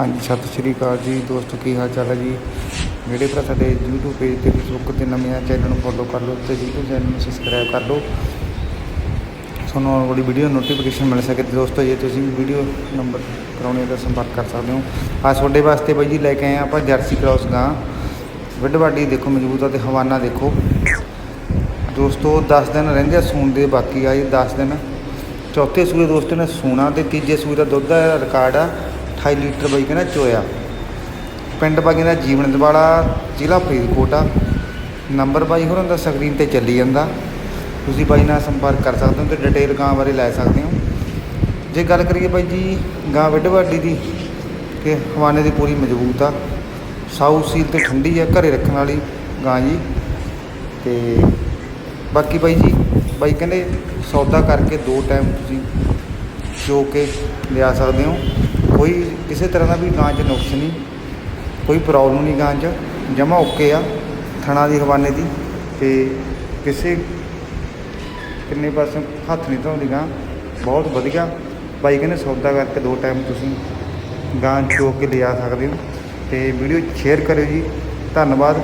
ਹਾਂਜੀ, ਸਤਿ ਸ਼੍ਰੀ ਅਕਾਲ ਜੀ। ਦੋਸਤੋ, ਕੀ ਹਾਲ ਚਾਲ ਹੈ ਜੀ? ਜਿਹੜੇ ਭਰਾ ਸਾਡੇ YouTube ਪੇਜ ਤੇ, Facebook ਤੇ ਨਵੇਂ ਆ ਚੈਨਲ ਨੂੰ ਫੋਲੋ ਕਰ ਲਓ ਤੇ YouTube ਚੈਨਲ ਨੂੰ ਸਬਸਕ੍ਰਾਈਬ ਕਰ ਲਓ। ਤੁਹਾਨੂੰ ਆਉਣ ਵਾਲੀ ਵੀਡੀਓ ਨੋਟੀਫਿਕੇਸ਼ਨ ਮਿਲ ਸਕੇ ਤੇ ਦੋਸਤੋ, ਜੇ ਤੁਸੀਂ ਵੀਡੀਓ ਨੰਬਰ ਕਰਾਉਣੀ ਹੈ ਤਾਂ ਸੰਪਰਕ ਕਰ ਸਕਦੇ ਹੋ। ਆ ਤੁਹਾਡੇ ਵਾਸਤੇ ਬਾਈ ਜੀ ਲੈ ਕੇ ਆਏ ਹਾਂ ਆਪਾਂ ਜਰਸੀ ਕ੍ਰਾਸ ਗਾਂ। ਵੱਡ ਵਾਡੀ ਦੇਖੋ, ਮਜ਼ਬੂਤ ਆ ਤੇ ਹਵਾਨਾ ਦੇਖੋ। ਦੋਸਤੋ 10 ਦਿਨ ਰਹਿੰਦੇ ਆ ਸੂਣ ਦੇ, ਬਾਕੀ ਆ ਜੀ 10 ਦਿਨ। ਚੌਥੇ ਸੂਏ ਦੋਸਤੋ ਨੇ ਸੂਣਾ ਤੇ ਤੀਜੇ ਸੂਏ ਦਾ ਦੁੱਧ ਦਾ ਰਿਕਾਰਡ ਆ। 28 ਲੀਟਰ ਬਾਈ ਕਹਿੰਦਾ ਚੋਇਆ। ਪਿੰਡ ਬਾਈ ਦਾ ਜੀਵਨ ਦਵਾਲਾ, ਜ਼ਿਲ੍ਹਾ ਫਰੀਦਕੋਟ ਆ। ਨੰਬਰ ਬਾਈ ਹੋਰਾਂ ਦਾ ਸਕਰੀਨ ਤੇ ਚੱਲੀ ਜਾਂਦਾ। ਤੁਸੀਂ ਬਾਈ ਨਾਲ ਸੰਪਰਕ ਕਰ ਸਕਦੇ ਹੋ ਤੇ ਡਿਟੇਲ ਗਾਂ ਬਾਰੇ ਲੈ ਸਕਦੇ ਹੋ। ਜੇ ਗੱਲ ਕਰੀਏ ਬਾਈ ਜੀ ਗਾਂ ਵੱਡ ਵੱਡੀ ਦੀ, ਕਿ ਹਵਾਨੇ ਦੀ ਪੂਰੀ ਮਜ਼ਬੂਤ ਆ। ਸਾਊ ਸੀਲ ਤੇ ਠੰਡੀ ਆ, ਘਰੇ ਰੱਖਣ ਵਾਲੀ ਗਾਂ ਜੀ। ਤੇ ਬਾਕੀ ਬਾਈ ਜੀ, ਬਾਈ ਕਹਿੰਦੇ ਸੌਦਾ ਕਰਕੇ ਦੋ ਟਾਈਮ ਤੁਸੀਂ ਚੋ ਕੇ ਲਿਆ ਸਕਦੇ ਹੋ। ਕੋਈ ਕਿਸੇ ਤਰ੍ਹਾਂ ਦਾ ਵੀ ਗਾਂ 'ਚ ਨੁਕਸ ਨਹੀਂ, ਕੋਈ ਪ੍ਰੋਬਲਮ ਨਹੀਂ ਗਾਂ 'ਚ, ਜਮਾ ਓਕੇ ਆ ਥਣਾ ਦੀ ਹਵਾਨੇ ਦੀ ਤੇ ਕਿਸੇ ਕਿੰਨੇ ਪਾਸੇ ਹੱਥ ਨਹੀਂ ਧੋਂਦੀ ਗਾਂ, ਬਹੁਤ ਵਧੀਆ। ਬਾਈ ਕਹਿੰਦੇ ਸੌਦਾ ਕਰਕੇ ਦੋ ਟਾਈਮ ਤੁਸੀਂ ਗਾਂ ਚੋ ਕੇ ਲਿਆ ਸਕਦੇ ਹੋ ਤੇ ਵੀਡੀਓ ਸ਼ੇਅਰ ਕਰਿਓ ਜੀ। ਧੰਨਵਾਦ।